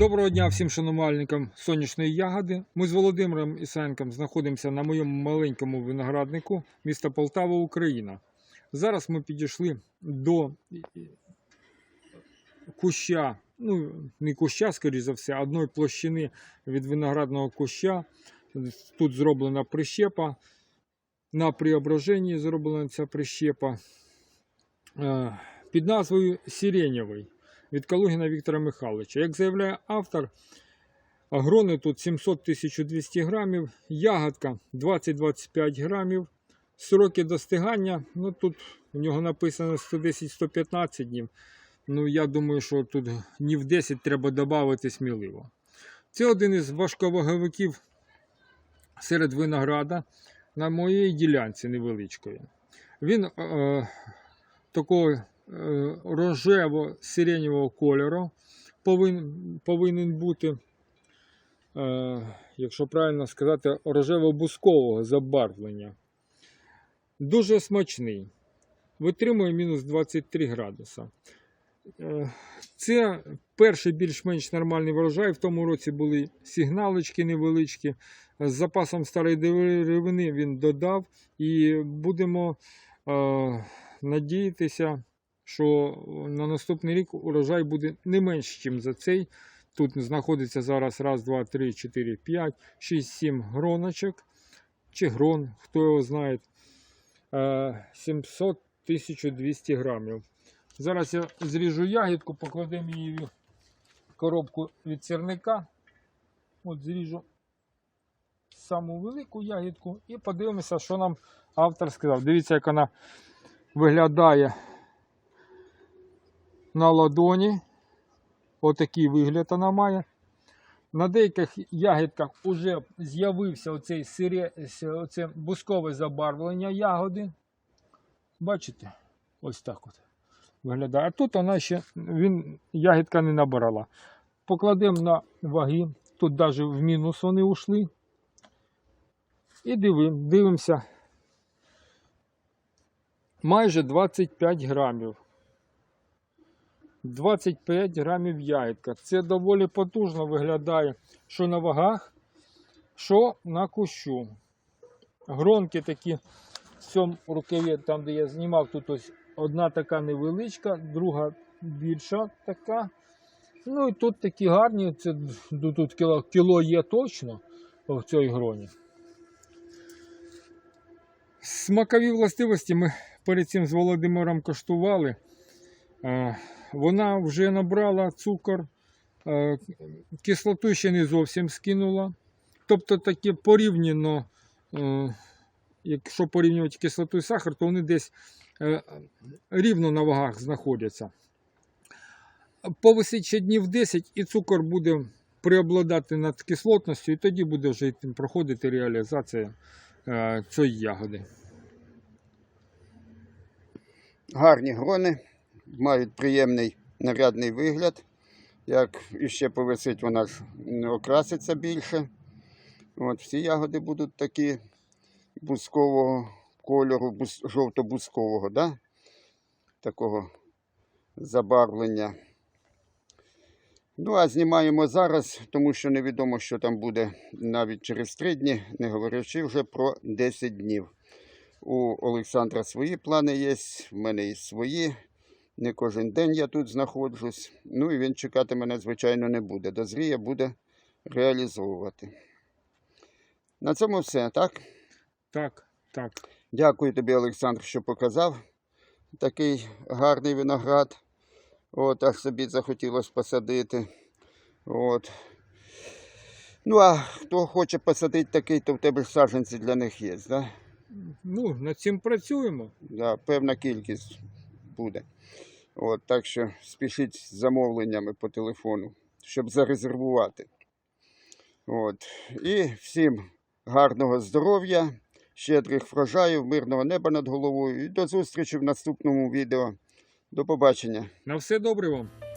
Доброго дня всім шанувальникам сонячної ягоди. Ми з Володимиром Ісаєнком знаходимося на моєму маленькому винограднику міста Полтава, Україна. Зараз ми підійшли до куща, ну не куща, скоріш за все, одної площини від виноградного куща. Тут зроблена прищепа. На преображенні зроблена ця прищепа е, під назвою Сиренєвий від Калугіна Віктора Михайловича. Як заявляє автор, грони тут 700-1200 грамів, ягодка 20-25 грамів, сроки достигання, ну тут у нього написано 110-115 днів. Ну, я думаю, що тут днів 10 треба додати сміливо. Це один із важковаговиків серед винограда на моїй ділянці невеличкої. Він е, такого е, рожево-сиреневого кольору повинен, бути, е, якщо правильно сказати, рожево-бускового забарвлення. Дуже смачний. Витримує мінус 23 градуса. Е, Це перший більш-менш нормальний врожай. В тому році були сигналочки невеличкі. З запасом старої деревини він додав. І будемо надіятися, що на наступний рік урожай буде не менш, ніж за цей. Тут знаходиться зараз раз, два, три, чотири, п'ять, шість, сім гроночок. Чи грон, хто його знає. Е, 700-1200 грамів. Зараз я зріжу ягідку, покладемо її в коробку від сірника. От зріжу саму велику ягідку і подивимося, що нам автор сказав. Дивіться, як вона виглядає на ладоні. Отакий вигляд вона має. На деяких ягідках вже з'явився оцей сире, оце бускове забарвлення ягоди. Бачите? Ось так от виглядає. А тут вона ще він, ягідка не набирала. Покладемо на ваги. Тут навіть в мінус вони ушли. І дивим, дивимося. Майже 25 грамів. 25 грамів ягідка. Це доволі потужно виглядає, що на вагах, що на кущу. Гронки такі в цьому рукаві, там де я знімав, тут ось одна така невеличка, друга більша така. Ну і тут такі гарні, це тут кіло, кіло є точно в цій гроні. Смакові властивості ми перед цим з Володимиром коштували. Е, Вона вже набрала цукор, е, кислоту ще не зовсім скинула. Тобто таке порівняно, е, якщо порівнювати кислоту і сахар, то вони десь рівно на вагах знаходяться. Повисить ще днів 10 і цукор буде преобладати над кислотністю, і тоді буде вже проходити реалізація цієї ягоди. Гарні грони, мають приємний нарядний вигляд. Як іще повисить, вона ж окраситься більше. От, всі ягоди будуть такі бускового кольору, бус, жовто-бускового, да? такого забарвлення. Ну, а знімаємо зараз, тому що невідомо, що там буде навіть через 3 дні, не говорячи вже про 10 днів. У Олександра свої плани є, в мене і свої. Не кожен день я тут знаходжусь. Ну і він чекати мене, звичайно, не буде. Дозріє буде реалізовувати. На цьому все, так? Так, так. Дякую тобі, Олександр, що показав такий гарний виноград. От, аж собі захотілося посадити. От. Ну, а хто хоче посадити такий, то в тебе ж саджанці для них є, да? Ну, над цим працюємо. Да, певна кількість буде. От, так що спішіть з замовленнями по телефону, щоб зарезервувати. От. І всім гарного здоров'я, щедрих врожаїв, мирного неба над головою. І до зустрічі в наступному відео. До побачення. На все добре вам.